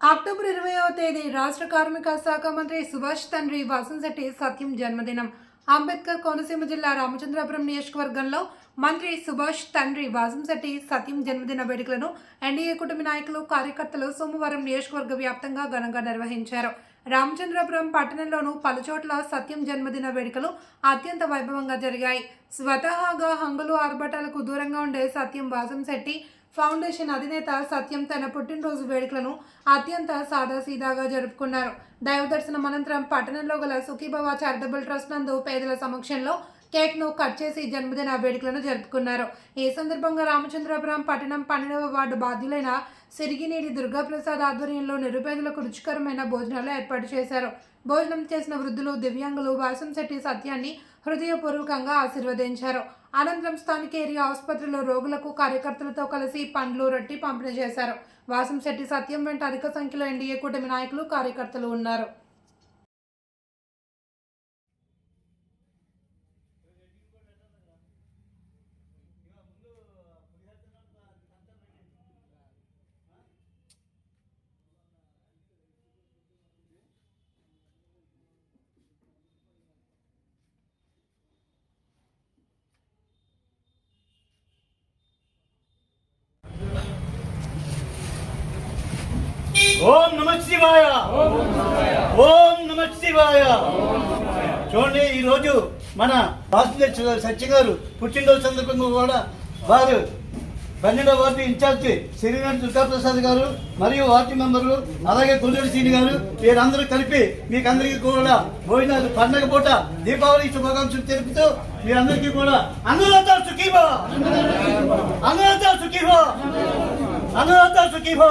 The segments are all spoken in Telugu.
అక్టోబర్ ఇరవైవ తేదీ రాష్ట్ర కార్మిక శాఖ మంత్రి సుభాష్ తండ్రి వాసంశెట్టి సత్యం జన్మదినం. అంబేద్కర్ కోనసీమ జిల్లా రామచంద్రాపురం నియోజకవర్గంలో మంత్రి సుభాష్ తండ్రి వాసంశెట్టి సత్యం జన్మదిన వేడుకలను ఎన్డీఏ కుటుంబ నాయకులు కార్యకర్తలు సోమవారం నియోజకవర్గ వ్యాప్తంగా ఘనంగా నిర్వహించారు. రామచంద్రపురం పట్టణంలోనూ పలుచోట్ల సత్యం జన్మదిన వేడుకలు అత్యంత వైభవంగా జరిగాయి. స్వతహాగా హంగులు ఆర్భటాలకు దూరంగా ఉండే సత్యం వాసంశెట్టి ఫౌండేషన్ అధినేత సత్యం తన పుట్టినరోజు వేడుకలను అత్యంత సాదాసీదాగా జరుపుకున్నారు. దైవ దర్శనం అనంతరం పట్టణంలో గల సుఖీభవ చారిటబుల్ ట్రస్ట్ నందు పేదల సమక్షంలో కేక్ను కట్ చేసి జన్మదిన వేడుకలను జరుపుకున్నారు. ఈ సందర్భంగా రామచంద్రపురం పట్టణం పన్నెండవ వార్డు బాధ్యులైన సిరిగినేని దుర్గాప్రసాద్ ఆధ్వర్యంలో నిరుపేదలకు రుచికరమైన భోజనాలు ఏర్పాటు చేశారు. భోజనం చేసిన వృద్ధులు దివ్యాంగులు వాసంశెట్టి సత్యాన్ని హృదయపూర్వకంగా ఆశీర్వదించారు. అనంతరం స్థానిక ఏరియా ఆసుపత్రిలో రోగులకు కార్యకర్తలతో కలిసి పండ్లు రొట్టి పంపిణీ చేశారు. వాసంశెట్టి సత్యం వెంట అధిక సంఖ్యలో ఎన్డీఏ కూటమి నాయకులు కార్యకర్తలు ఉన్నారు. ఓం నమ శివాయ. ఓం నమ శివాయ. చూడండి ఈరోజు మన భాస్కర్ సత్య గారు పుట్టినరోజు సందర్భంగా కూడా వారు పన్నెండవ వార్డు ఇన్ఛార్జి శ్రీనాథ్ దుర్గాప్రసాద్ గారు మరియు వార్డు మెంబర్లు అలాగే గుండూరు సీని గారు వీరందరూ కలిపి మీకు అందరికీ కూడా భోజనాలు పండగ పూట దీపావళి శుభాకాంక్షలు తెలుపుతూ మీరందరికీ కూడా అనురాధ సుఖీభో అనురాధ సుఖీభో అనురాధ సుఖీభో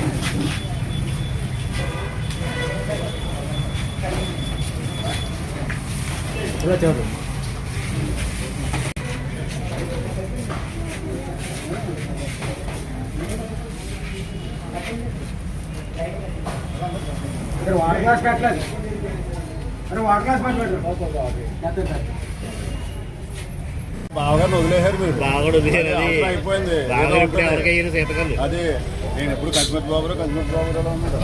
వస్తుంది అది ఇక్కడ వాటర్ గ్లాస్ పెట్టలేదు అరే వాటర్ గ్లాస్ పెట్టలేదు బాగా వదిలేశారు మీరు. బాగా అయిపోయింది. ఇప్పుడు ఒకటి. ఎవరికి అయ్యారు శీతకాలు అది నేను ఎప్పుడు కశ్మీర్ బాబులో కశ్మీర్ బాబు ఎలా ఉన్నాడు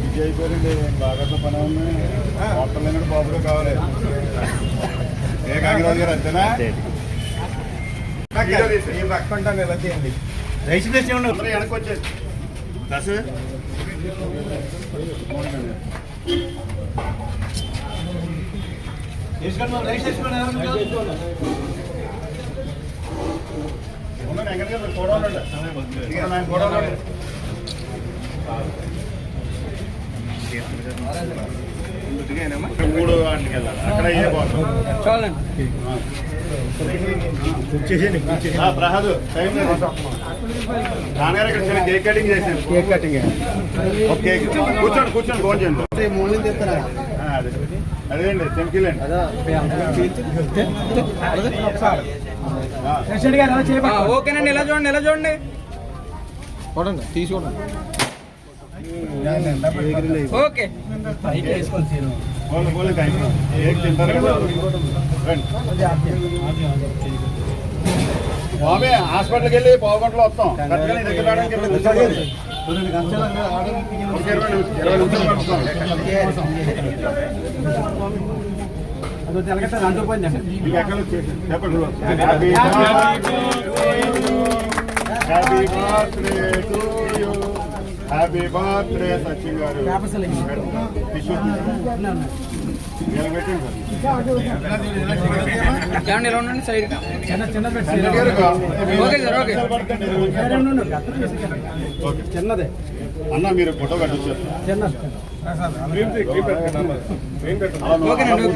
బిజీ అయిపోయింది. బాగా పని ఉంది? హోటల్ లేనట్టు బాబుగా కావాలి. ఏ కాకిరాజు గారు అంతేనా? రైస్ ప్లేస్ ఏమన్నా వెనక్కి వచ్చేది దశ మూడు వాటికి వెళ్ళాలి అక్కడ ఏ బాగుంటుంది ఆ, ప్రసాద్ టైం లేదు. నాన్నగారు ఇక్కడ కేక్ కటింగ్ చేశాను కేక్ కటింగ్. కూర్చోండి కూర్చోండి ఫోన్ చేయండి. మూడు చెప్తారా? ఆ, అదే. అదేండి చెంకిలండి ఓకేనండి ఎలా చూడండి ఎలా చూడండి? చూడండి తీసుకోండి ఓకే. తింటారు? బాబే హాస్పిటల్కి వెళ్ళి పావు గంటలో వస్తాం. చెప్పండి. Happy happy birthday to you happy birthday Sachin గారు. ఎలా ఉండండి సైడ్? చిన్న చిన్న ఓకే సార్ ఓకే. ఓకే. చిన్నదే. అన్న మీరు ఫోటో కట్టొచ్చారు చిన్న ఓకేనండి,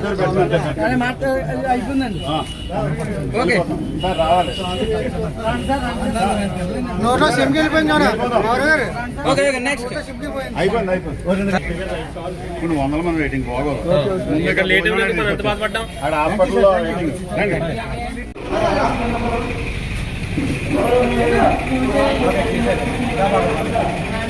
నోట్లో వెళ్ళిపోయింది అయిపోయింది అయిపోయింది వందల మంది వెయిటింగ్ బాగోదు ఆడ హాస్పిటల్లో వెయిటింగ్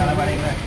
தலைவடைகிறேன்